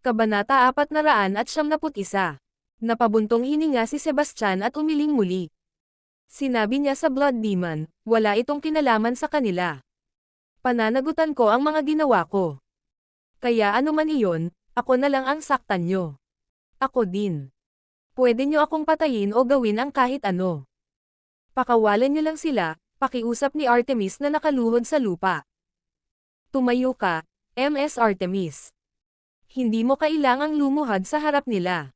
Kabanata 471. Napabuntong hininga si Sebastian at umiling muli. Sinabi niya sa Blood Demon, wala itong kinalaman sa kanila. Pananagutan ko ang mga ginawa ko. Kaya ano man iyon, ako na lang ang saktan nyo. Ako din. Pwede nyo akong patayin o gawin ang kahit ano. Pakawalan nyo lang sila, pakiusap ni Artemis na nakaluhod sa lupa. Tumayo ka, MS Artemis. Hindi mo kailangang lumuhad sa harap nila.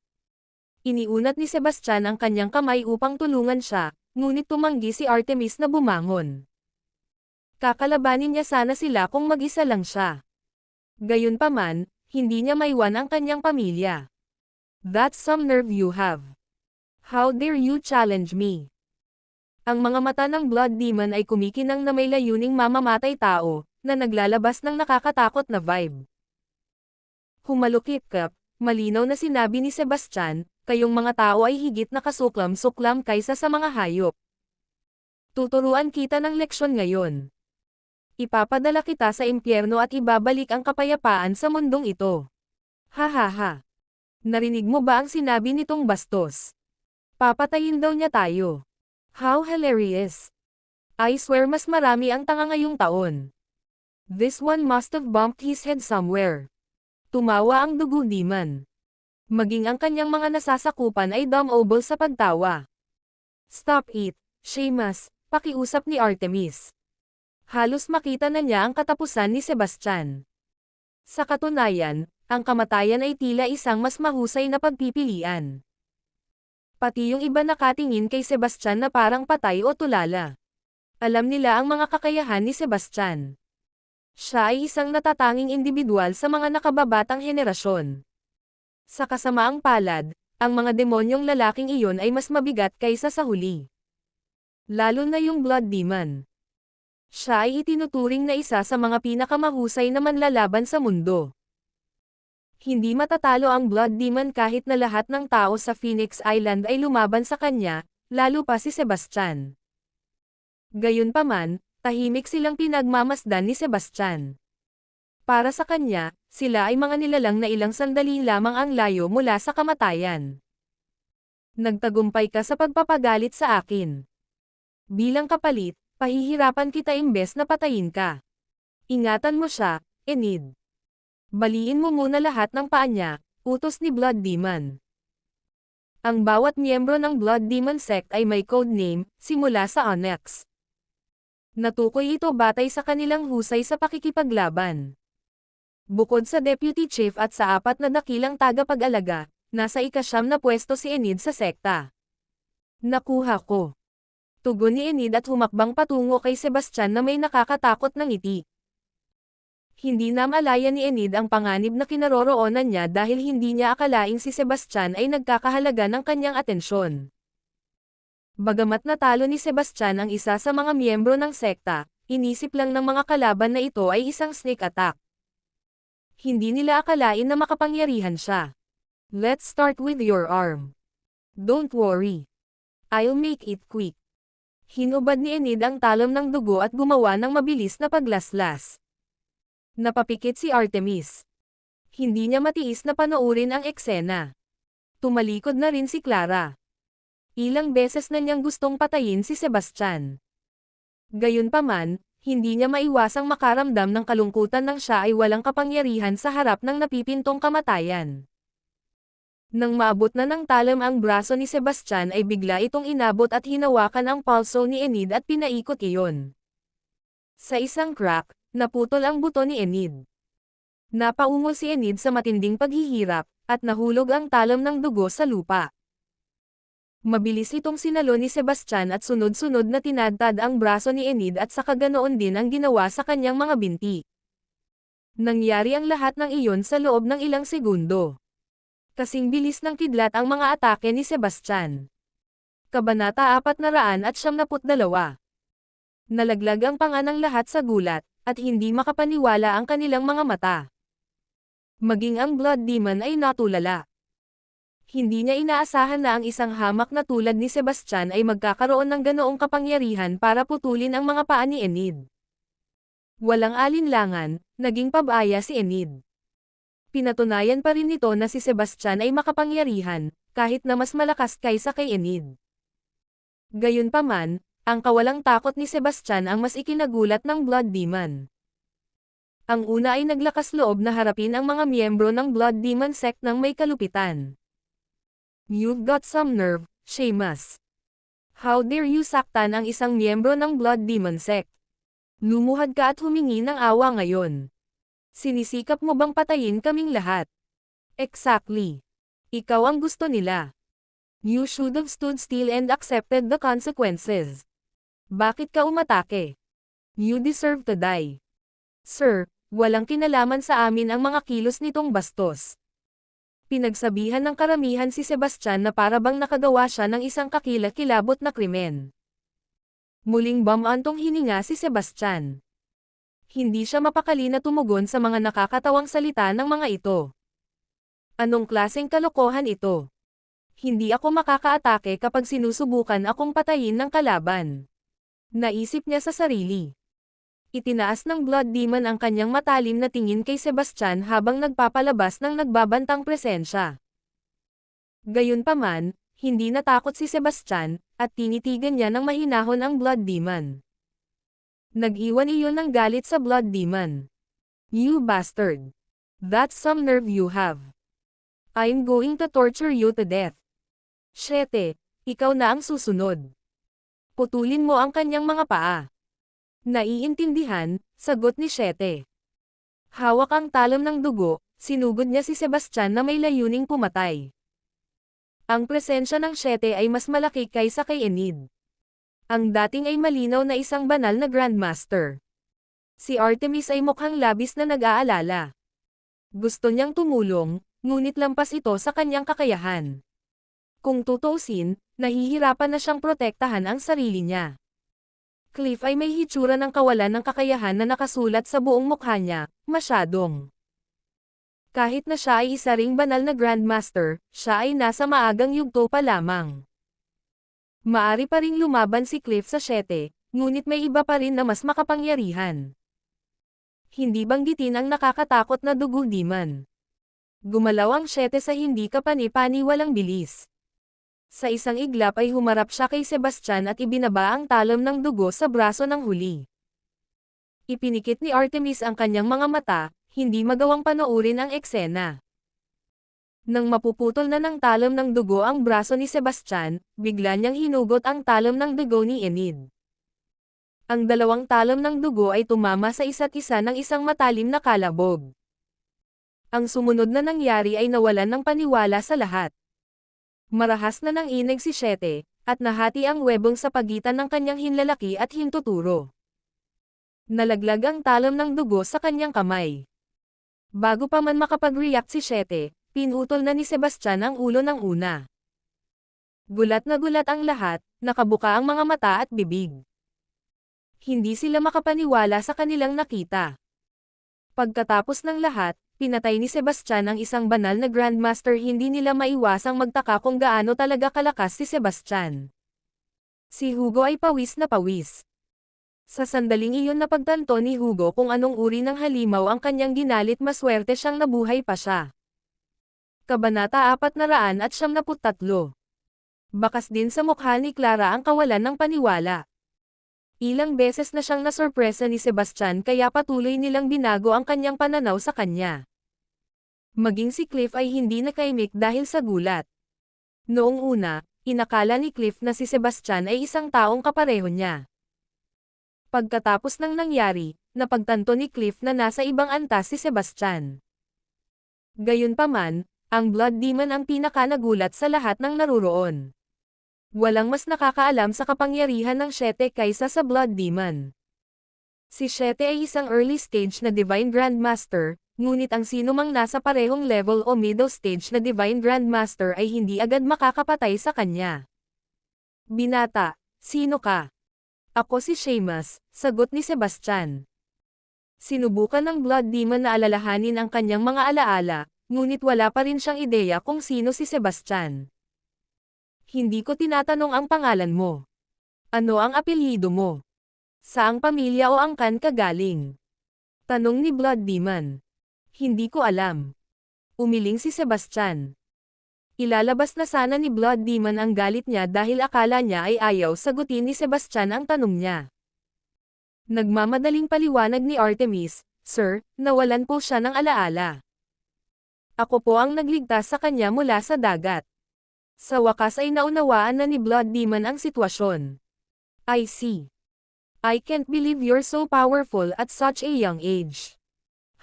Iniunat ni Sebastian ang kanyang kamay upang tulungan siya, ngunit tumanggi si Artemis na bumangon. Kakalabanin niya sana sila kung mag-isa lang siya. Gayunpaman, hindi niya maiwan ang kanyang pamilya. That's some nerve you have. How dare you challenge me? Ang mga mata ng Blood Demon ay kumikinang na may layuning mamamatay tao, na naglalabas ng nakakatakot na vibe. Humalukip kap, malinaw na sinabi ni Sebastian, kayong mga tao ay higit na kasuklam-suklam kaysa sa mga hayop. Tuturuan kita ng leksyon ngayon. Ipapadala kita sa impyerno at ibabalik ang kapayapaan sa mundong ito. Ha ha ha. Narinig mo ba ang sinabi nitong bastos? Papatayin daw niya tayo. How hilarious. I swear mas marami ang tanga ngayong taon. This one must have bumped his head somewhere. Tumawa ang dugo demon. Maging ang kanyang mga nasasakupan ay dumb-oble sa pagtawa. Stop it, Seamus, pakiusap ni Artemis. Halos makita na niya ang katapusan ni Sebastian. Sa katunayan, ang kamatayan ay tila isang mas mahusay na pagpipilian. Pati yung iba nakatingin kay Sebastian na parang patay o tulala. Alam nila ang mga kakayahan ni Sebastian. Siya ay isang natatanging individual sa mga nakababatang henerasyon. Sa kasamaang palad, ang mga demonyong lalaking iyon ay mas mabigat kaysa sa huli. Lalo na yung Blood Demon. Siya ay itinuturing na isa sa mga pinakamahusay na manlalaban sa mundo. Hindi matatalo ang Blood Demon kahit na lahat ng tao sa Phoenix Island ay lumaban sa kanya, lalo pa si Sebastian. Gayunpaman, tahimik silang pinagmamasdan ni Sebastian. Para sa kanya, sila ay mga nilalang na ilang sandali lamang ang layo mula sa kamatayan. Nagtagumpay ka sa pagpapagalit sa akin. Bilang kapalit, pahihirapan kita imbes na patayin ka. Ingatan mo siya, Enid. Baliin mo muna lahat ng paa niya, utos ni Blood Demon. Ang bawat miyembro ng Blood Demon sect ay may code name, simula sa Onyx. Natukoy ito batay sa kanilang husay sa pakikipaglaban. Bukod sa deputy chief at sa apat na dakilang tagapag-alaga, nasa ikasyam na pwesto si Enid sa sekta. Nakuha ko. Tugon ni Enid at humakbang patungo kay Sebastian na may nakakatakot ng ngiti. Hindi na malaya ni Enid ang panganib na kinaroroonan niya dahil hindi niya akalaing si Sebastian ay nagkakahalaga ng kanyang atensyon. Bagamat natalo ni Sebastian ang isa sa mga miyembro ng sekta, inisip lang ng mga kalaban na ito ay isang sneak attack. Hindi nila akalain na makapangyarihan siya. Let's start with your arm. Don't worry. I'll make it quick. Hinubad ni Enid ang talom ng dugo at gumawa ng mabilis na paglaslas. Napapikit si Artemis. Hindi niya matiis na panoorin ang eksena. Tumalikod na rin si Clara. Ilang beses na niyang gustong patayin si Sebastian. Gayunpaman, hindi niya maiwasang makaramdam ng kalungkutan nang siya ay walang kapangyarihan sa harap ng napipintong kamatayan. Nang maabot na ng talam ang braso ni Sebastian ay bigla itong inabot at hinawakan ang pulso ni Enid at pinaikot iyon. Sa isang crack, naputol ang buto ni Enid. Napaungol si Enid sa matinding paghihirap, at nahulog ang talam ng dugo sa lupa. Mabilis itong sinalo ni Sebastian at sunod-sunod na tinadtad ang braso ni Enid at saka ganoon din ang ginawa sa kanyang mga binti. Nangyari ang lahat ng iyon sa loob ng ilang segundo. Kasing bilis ng kidlat ang mga atake ni Sebastian. Kabanata 472 Nalaglag ang panga ng lahat sa gulat, at hindi makapaniwala ang kanilang mga mata. Maging ang Blood Demon ay natulala. Hindi niya inaasahan na ang isang hamak na tulad ni Sebastian ay magkakaroon ng ganoong kapangyarihan para putulin ang mga paa ni Enid. Walang alinlangan, naging pabaya si Enid. Pinatunayan pa rin nito na si Sebastian ay makapangyarihan, kahit na mas malakas kaysa kay Enid. Gayunpaman, ang kawalang takot ni Sebastian ang mas ikinagulat ng Blood Demon. Ang una ay naglakas loob na harapin ang mga miyembro ng Blood Demon sect ng may kalupitan. You've got some nerve, Seamus. How dare you saktan ang isang miyembro ng Blood Demon sect? Lumuhad ka at humingi ng awa ngayon. Sinisikap mo bang patayin kaming lahat? Exactly. Ikaw ang gusto nila. You should have stood still and accepted the consequences. Bakit ka umatake? You deserve to die. Sir, walang kinalaman sa amin ang mga kilos nitong bastos. Pinagsabihan ng karamihan si Sebastian na para bang nakagawa siya ng isang kakilakilabot na krimen. Muling bamantong hininga si Sebastian. Hindi siya mapakali na tumugon sa mga nakakatawang salita ng mga ito. Anong klaseng kalokohan ito? Hindi ako makakaatake kapag sinusubukan akong patayin ng kalaban. Naisip niya sa sarili. Itinaas ng Blood Demon ang kanyang matalim na tingin kay Sebastian habang nagpapalabas ng nagbabantang presensya. Gayunpaman, hindi natakot si Sebastian, at tinitigan niya ng mahinahon ang Blood Demon. Nag-iwan iyon ng galit sa Blood Demon. You bastard! That's some nerve you have. I'm going to torture you to death. Shete, ikaw na ang susunod. Putulin mo ang kanyang mga paa. Naiintindihan, sagot ni Shete. Hawak ang talam ng dugo, sinugod niya si Sebastian na may layuning pumatay. Ang presensya ng Shete ay mas malaki kaysa kay Enid. Ang dating ay malinaw na isang banal na Grandmaster. Si Artemis ay mukhang labis na nag-aalala. Gusto niyang tumulong, ngunit lampas ito sa kanyang kakayahan. Kung tutusin, nahihirapan na siyang protektahan ang sarili niya. Cliff ay may hitsura ng kawalan ng kakayahan na nakasulat sa buong mukha niya, masyadong. Kahit na siya ay isa ring banal na Grandmaster, siya ay nasa maagang yugto pa lamang. Maari pa ring lumaban si Cliff sa 7, ngunit may iba pa rin na mas makapangyarihan. Hindi banggitin ang nakakatakot na dugo demon. Gumalaw ang 7 sa hindi kapani-pani walang bilis. Sa isang iglap ay humarap siya kay Sebastian at ibinaba ang talom ng dugo sa braso ng huli. Ipinikit ni Artemis ang kanyang mga mata, hindi magawang panoorin ang eksena. Nang mapuputol na ng talom ng dugo ang braso ni Sebastian, bigla niyang hinugot ang talom ng dugo ni Enid. Ang dalawang talom ng dugo ay tumama sa isa't isa ng isang matalim na kalabog. Ang sumunod na nangyari ay nawalan ng paniwala sa lahat. Marahas na nang inig si Shete, at nahati ang webong sa pagitan ng kanyang hinlalaki at hintuturo. Nalaglag ang talom ng dugo sa kanyang kamay. Bago pa man makapag-react si Shete, pinutol na ni Sebastian ang ulo ng una. Gulat na gulat ang lahat, nakabuka ang mga mata at bibig. Hindi sila makapaniwala sa kanilang nakita. Pagkatapos ng lahat, pinatay ni Sebastian ang isang banal na Grandmaster hindi nila maiwasang magtaka kung gaano talaga kalakas si Sebastian. Si Hugo ay pawis na pawis. Sa sandaling iyon napagtanto ni Hugo kung anong uri ng halimaw ang kanyang ginalit maswerte siyang nabuhay pa siya. Kabanata 400 at 73 Bakas din sa mukha ni Clara ang kawalan ng paniwala. Ilang beses na siyang nasorpresa ni Sebastian kaya patuloy nilang binago ang kanyang pananaw sa kanya. Maging si Cliff ay hindi nakaimik dahil sa gulat. Noong una, inakala ni Cliff na si Sebastian ay isang taong kapareho niya. Pagkatapos ng nangyari, napagtanto ni Cliff na nasa ibang antas si Sebastian. Gayunpaman, ang Blood Demon ang pinakanagulat sa lahat ng naruroon. Walang mas nakakaalam sa kapangyarihan ng Shete kaysa sa Blood Demon. Si Shete ay isang early stage na Divine Grandmaster, ngunit ang sinumang nasa parehong level o middle stage na Divine Grandmaster ay hindi agad makakapatay sa kanya. Binata, sino ka? Ako si Seamus, sagot ni Sebastian. Sinubukan ng Blood Demon na alalahanin ang kanyang mga alaala, ngunit wala pa rin siyang ideya kung sino si Sebastian. Hindi ko tinatanong ang pangalan mo. Ano ang apelyido mo? Saang pamilya o angkan ka galing? Tanong ni Blood Demon. Hindi ko alam. Umiling si Sebastian. Ilalabas na sana ni Blood Demon ang galit niya dahil akala niya ay ayaw sagutin ni Sebastian ang tanong niya. Nagmamadaling paliwanag ni Artemis, Sir, nawalan po siya ng alaala. Ako po ang nagligtas sa kanya mula sa dagat. Sa wakas ay naunawaan na ni Blood Demon ang sitwasyon. I see. I can't believe you're so powerful at such a young age.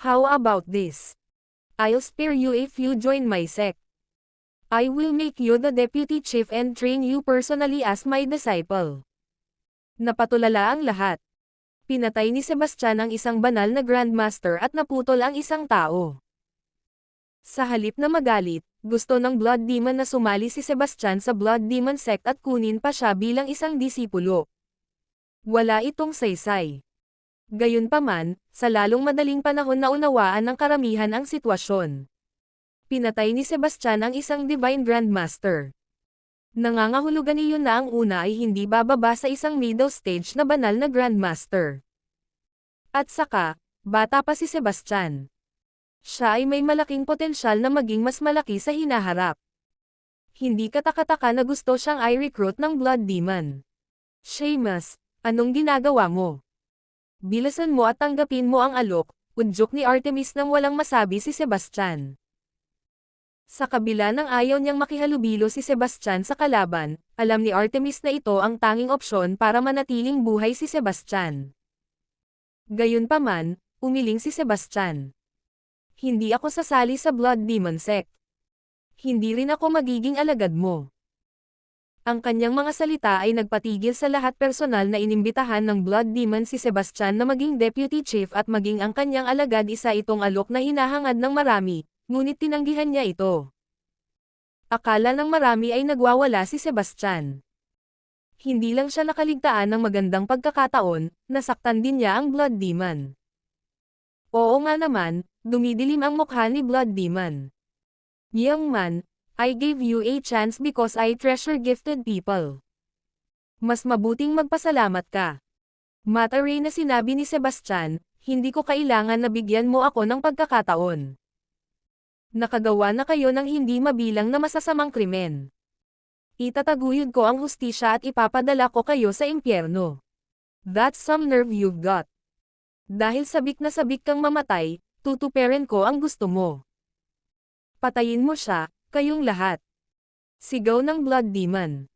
How about this? I'll spare you if you join my sect. I will make you the deputy chief and train you personally as my disciple. Napatulala ang lahat. Pinatay ni Sebastian ang isang banal na grandmaster at naputol ang isang tao. Sa halip na magalit, gusto ng Blood Demon na sumali si Sebastian sa Blood Demon sect at kunin pa siya bilang isang disipulo. Wala itong saysay. Gayunpaman, sa lalong madaling panahon na unawaan ng karamihan ang sitwasyon pinatay ni Sebastian ang isang Divine Grandmaster. Nangangahulugan iyon na ang una ay hindi bababa sa isang middle stage na banal na Grandmaster. At saka, bata pa si Sebastian. Siya ay may malaking potensyal na maging mas malaki sa hinaharap. Hindi katakataka na gusto siyang i-recruit ng Blood Demon. Seamus, anong ginagawa mo? Bilasan mo at tanggapin mo ang alok, udyok ni Artemis nang walang masabi si Sebastian. Sa kabila ng ayaw niyang makihalubilo si Sebastian sa kalaban, alam ni Artemis na ito ang tanging opsyon para manatiling buhay si Sebastian. Gayunpaman, umiling si Sebastian. Hindi ako sasali sa Blood Demon Sect. Hindi rin ako magiging alagad mo. Ang kanyang mga salita ay nagpatigil sa lahat personal na inimbitahan ng Blood Demon si Sebastian na maging Deputy Chief at maging ang kanyang alagad isa itong alok na hinahangad ng marami, ngunit tinanggihan niya ito. Akala ng marami ay nagwawala si Sebastian. Hindi lang siya nakaligtaan ng magandang pagkakataon, nasaktan din niya ang Blood Demon. Oo nga naman, dumidilim ang mukha ni Blood Demon. Young man, I gave you a chance because I treasure gifted people. Mas mabuting magpasalamat ka. Mataray na sinabi ni Sebastian, hindi ko kailangan na bigyan mo ako ng pagkakataon nakagawa na kayo ng hindi mabilang na masasamang krimen. Itataguyod ko ang hustisya at ipapadala ko kayo sa impyerno. That's some nerve you've got. Dahil sabik na sabik kang mamatay, tutuperin ko ang gusto mo. Patayin mo siya, kayong lahat. Sigaw ng Blood Demon.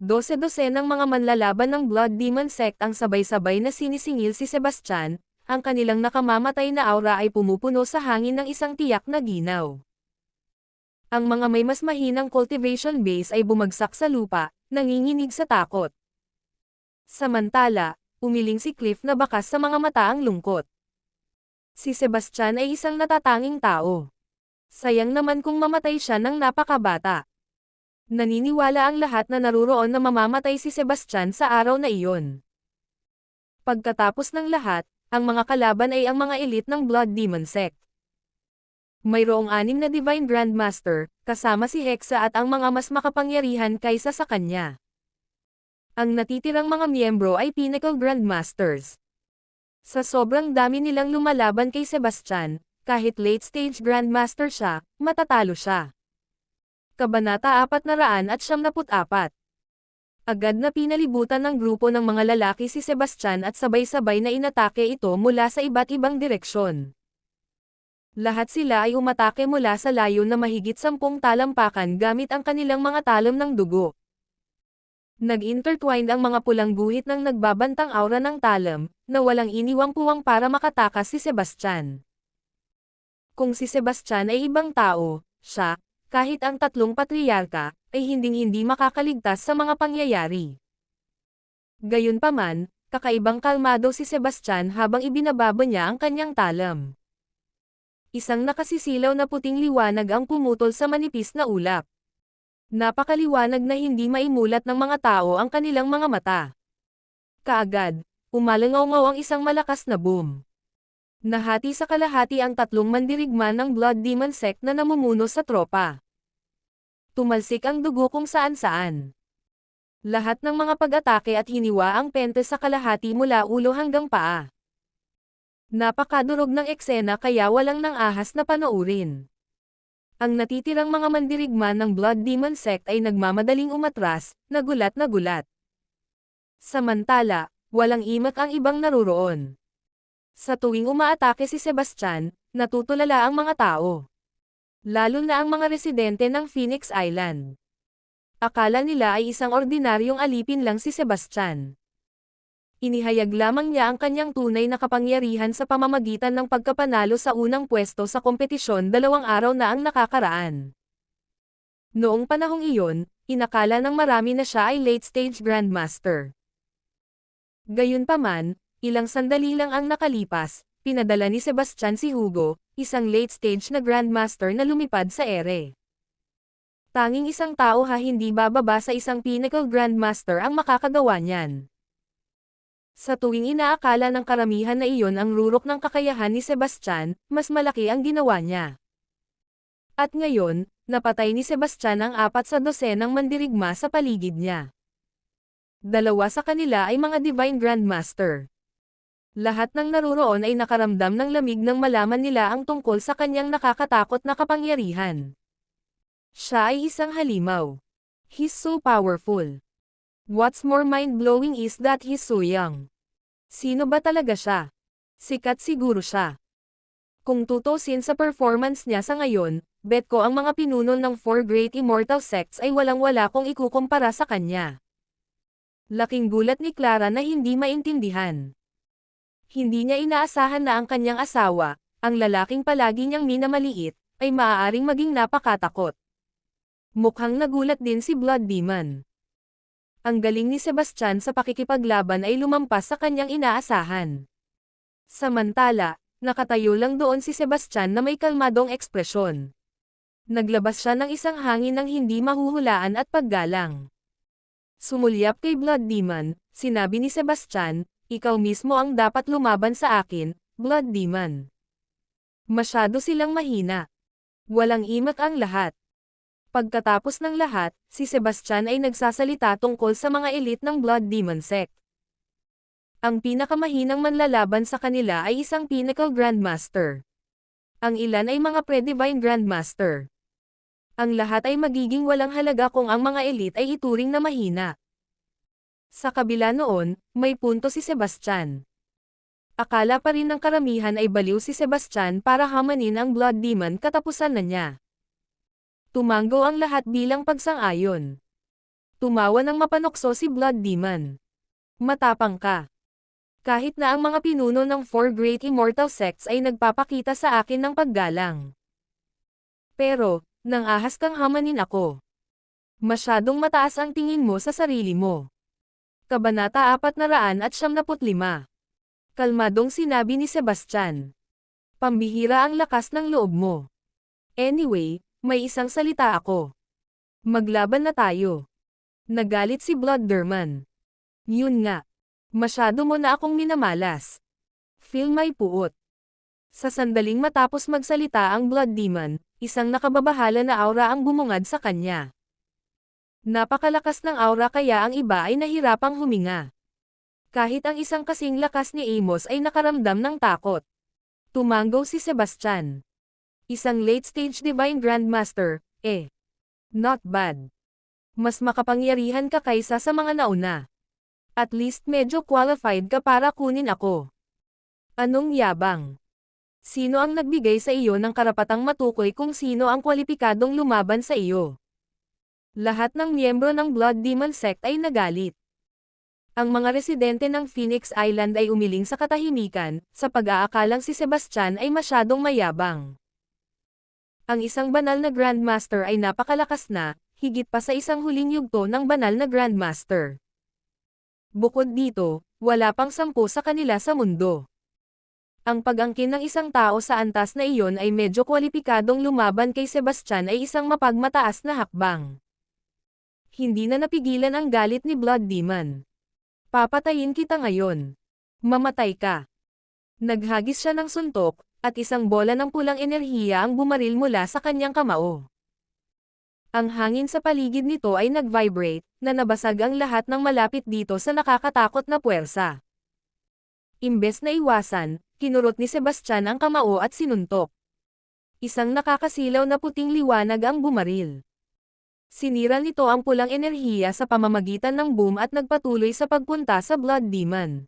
Dose-dose ng mga manlalaban ng Blood Demon sect ang sabay-sabay na sinisingil si Sebastian, ang kanilang nakamamatay na aura ay pumupuno sa hangin ng isang tiyak na ginaw. Ang mga may mas mahinang cultivation base ay bumagsak sa lupa, nanginginig sa takot. Samantala, umiling si Cliff na bakas sa mga mata ang lungkot. Si Sebastian ay isang natatanging tao. Sayang naman kung mamatay siya ng napakabata. Naniniwala ang lahat na naruroon na mamamatay si Sebastian sa araw na iyon. Pagkatapos ng lahat, ang mga kalaban ay ang mga elite ng Blood Demon Sect. Mayroong anim na Divine Grandmaster, kasama si Hexa at ang mga mas makapangyarihan kaysa sa kanya. Ang natitirang mga miyembro ay Pinnacle Grandmasters. Sa sobrang dami nilang lumalaban kay Sebastian, kahit late-stage Grandmaster siya, matatalo siya. Kabanata 474 Agad na pinalibutan ng grupo ng mga lalaki si Sebastian at sabay-sabay na inatake ito mula sa iba't ibang direksyon. Lahat sila ay umatake mula sa layo na mahigit sampung talampakan gamit ang kanilang mga talam ng dugo. Nag-intertwined ang mga pulang guhit ng nagbabantang aura ng talam, na walang iniwang puwang para makatakas si Sebastian. Kung si Sebastian ay ibang tao, siya, kahit ang tatlong patriarka, ay hinding-hindi makakaligtas sa mga pangyayari. Gayunpaman, kakaibang kalmado si Sebastian habang ibinababa niya ang kanyang talam. Isang nakasisilaw na puting liwanag ang pumutol sa manipis na ulap. Napakaliwanag na hindi maimulat ng mga tao ang kanilang mga mata. Kaagad, umalangaw ang isang malakas na boom. Nahati sa kalahati ang tatlong mandirigman ng Blood Demon Sect na namumuno sa tropa tumalsik ang dugo kung saan-saan. Lahat ng mga pag-atake at hiniwa ang pente sa kalahati mula ulo hanggang paa. Napakadurog ng eksena kaya walang nang ahas na panoorin. Ang natitirang mga mandirigma ng Blood Demon Sect ay nagmamadaling umatras, nagulat na gulat. Samantala, walang imak ang ibang naruroon. Sa tuwing umaatake si Sebastian, natutulala ang mga tao. Lalo na ang mga residente ng Phoenix Island. Akala nila ay isang ordinaryong alipin lang si Sebastian. Inihayag lamang niya ang kanyang tunay na kapangyarihan sa pamamagitan ng pagkapanalo sa unang pwesto sa kompetisyon dalawang araw na ang nakakaraan. Noong panahong iyon, inakala ng marami na siya ay late-stage Grandmaster. Gayunpaman, ilang sandali lang ang nakalipas, pinadala ni Sebastian si Hugo, isang late-stage na Grandmaster na lumipad sa ere. Tanging isang tao ha hindi bababa sa isang Pinnacle Grandmaster ang makakagawa niyan. Sa tuwing inaakala ng karamihan na iyon ang rurok ng kakayahan ni Sebastian, mas malaki ang ginawa niya. At ngayon, napatay ni Sebastian ang apat sa dosenang mandirigma sa paligid niya. Dalawa sa kanila ay mga Divine Grandmaster. Lahat ng naruroon ay nakaramdam ng lamig nang malaman nila ang tungkol sa kanyang nakakatakot na kapangyarihan. Siya ay isang halimaw. He's so powerful. What's more mind-blowing is that he's so young. Sino ba talaga siya? Sikat siguro siya. Kung tutusin sa performance niya sa ngayon, bet ko ang mga pinuno ng four great immortal sects ay walang-wala kung ikukumpara sa kanya. Laking gulat ni Clara na hindi maintindihan. Hindi niya inaasahan na ang kanyang asawa, ang lalaking palagi niyang minamaliit, ay maaaring maging napakatakot. Mukhang nagulat din si Blood Demon. Ang galing ni Sebastian sa pakikipaglaban ay lumampas sa kanyang inaasahan. Samantala, nakatayo lang doon si Sebastian na may kalmadong ekspresyon. Naglabas siya ng isang hangin ng hindi mahuhulaan at paggalang. Sumulyap kay Blood Demon, sinabi ni Sebastian, ikaw mismo ang dapat lumaban sa akin, Blood Demon. Masyado silang mahina. Walang imak ang lahat. Pagkatapos ng lahat, si Sebastian ay nagsasalita tungkol sa mga elite ng Blood Demon Sect. Ang pinakamahinang manlalaban sa kanila ay isang Pinnacle Grandmaster. Ang ilan ay mga Pre-Divine Grandmaster. Ang lahat ay magiging walang halaga kung ang mga elite ay ituring na mahina. Sa kabila noon, may punto si Sebastian. Akala pa rin ng karamihan ay baliw si Sebastian para hamanin ang Blood Demon katapusan na niya. Tumango ang lahat bilang pagsang-ayon. Tumawa ng mapanokso si Blood Demon. Matapang ka. Kahit na ang mga pinuno ng Four Great Immortal Sects ay nagpapakita sa akin ng paggalang. Pero, nang ahas kang hamanin ako. Masyadong mataas ang tingin mo sa sarili mo. Kabanata 475 Kalmadong sinabi ni Sebastian. Pambihira ang lakas ng loob mo. Anyway, may isang salita ako. Maglaban na tayo. Nagalit si Blood Derman. Yun nga. Masyado mo na akong minamalas. Feel my puot. Sa sandaling matapos magsalita ang Blood Demon, isang nakababahala na aura ang bumungad sa kanya. Napakalakas ng aura kaya ang iba ay nahirapang huminga. Kahit ang isang kasing lakas ni Amos ay nakaramdam ng takot. Tumango si Sebastian. Isang late-stage Divine Grandmaster, eh. Not bad. Mas makapangyarihan ka kaysa sa mga nauna. At least medyo qualified ka para kunin ako. Anong yabang? Sino ang nagbigay sa iyo ng karapatang matukoy kung sino ang kwalipikadong lumaban sa iyo? Lahat ng miyembro ng Blood Demon Sect ay nagalit. Ang mga residente ng Phoenix Island ay umiling sa katahimikan, sa pag-aakalang si Sebastian ay masyadong mayabang. Ang isang banal na Grandmaster ay napakalakas na, higit pa sa isang huling yugto ng banal na Grandmaster. Bukod dito, wala pang sampu sa kanila sa mundo. Ang pag-angkin ng isang tao sa antas na iyon ay medyo kwalipikadong lumaban kay Sebastian ay isang mapagmataas na hakbang. Hindi na napigilan ang galit ni Blood Demon. Papatayin kita ngayon. Mamatay ka. Naghagis siya ng suntok, at isang bola ng pulang enerhiya ang bumaril mula sa kanyang kamao. Ang hangin sa paligid nito ay nag-vibrate, na nabasag ang lahat ng malapit dito sa nakakatakot na puwersa. Imbes na iwasan, kinurot ni Sebastian ang kamao at sinuntok. Isang nakakasilaw na puting liwanag ang bumaril. Sinira nito ang pulang enerhiya sa pamamagitan ng boom at nagpatuloy sa pagpunta sa Blood Demon.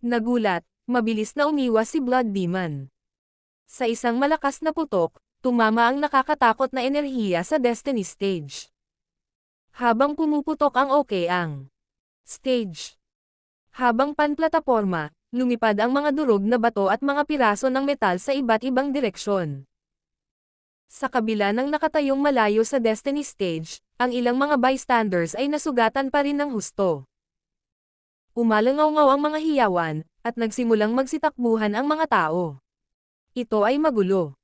Nagulat, mabilis na umiwas si Blood Demon. Sa isang malakas na putok, tumama ang nakakatakot na enerhiya sa Destiny Stage. Habang pumuputok ang okay ang stage. Habang panplataporma, lumipad ang mga durog na bato at mga piraso ng metal sa iba't ibang direksyon. Sa kabila ng nakatayong malayo sa Destiny Stage, ang ilang mga bystanders ay nasugatan pa rin ng husto. Umalangaw-ngaw ang mga hiyawan, at nagsimulang magsitakbuhan ang mga tao. Ito ay magulo.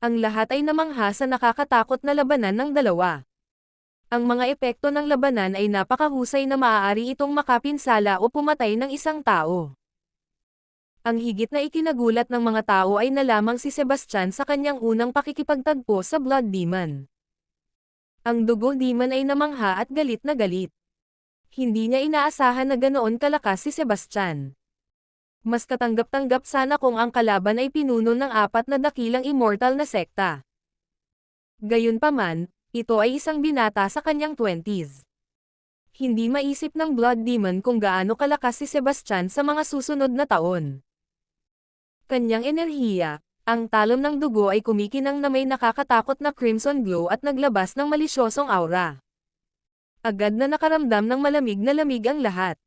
Ang lahat ay namangha sa nakakatakot na labanan ng dalawa. Ang mga epekto ng labanan ay napakahusay na maaari itong makapinsala o pumatay ng isang tao. Ang higit na ikinagulat ng mga tao ay nalamang si Sebastian sa kanyang unang pakikipagtagpo sa Blood Demon. Ang Dugo Demon ay namangha at galit na galit. Hindi niya inaasahan na ganoon kalakas si Sebastian. Mas katanggap-tanggap sana kung ang kalaban ay pinuno ng apat na dakilang immortal na sekta. Gayunpaman, ito ay isang binata sa kanyang 20s. Hindi maisip ng Blood Demon kung gaano kalakas si Sebastian sa mga susunod na taon. Kanyang enerhiya, ang talon ng dugo ay kumikinang na may nakakatakot na crimson glow at naglabas ng malisyosong aura. Agad na nakaramdam ng malamig na lamig ang lahat.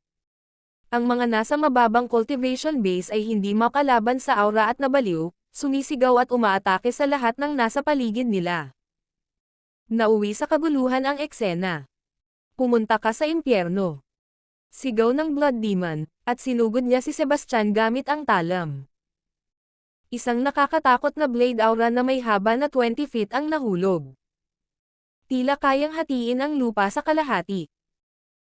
Ang mga nasa mababang cultivation base ay hindi makalaban sa aura at nabaliw, sumisigaw at umaatake sa lahat ng nasa paligid nila. Nauwi sa kaguluhan ang eksena. Pumunta ka sa impyerno. Sigaw ng Blood Demon, at sinugod niya si Sebastian gamit ang talam. Isang nakakatakot na blade aura na may haba na 20 feet ang nahulog. Tila kayang hatiin ang lupa sa kalahati.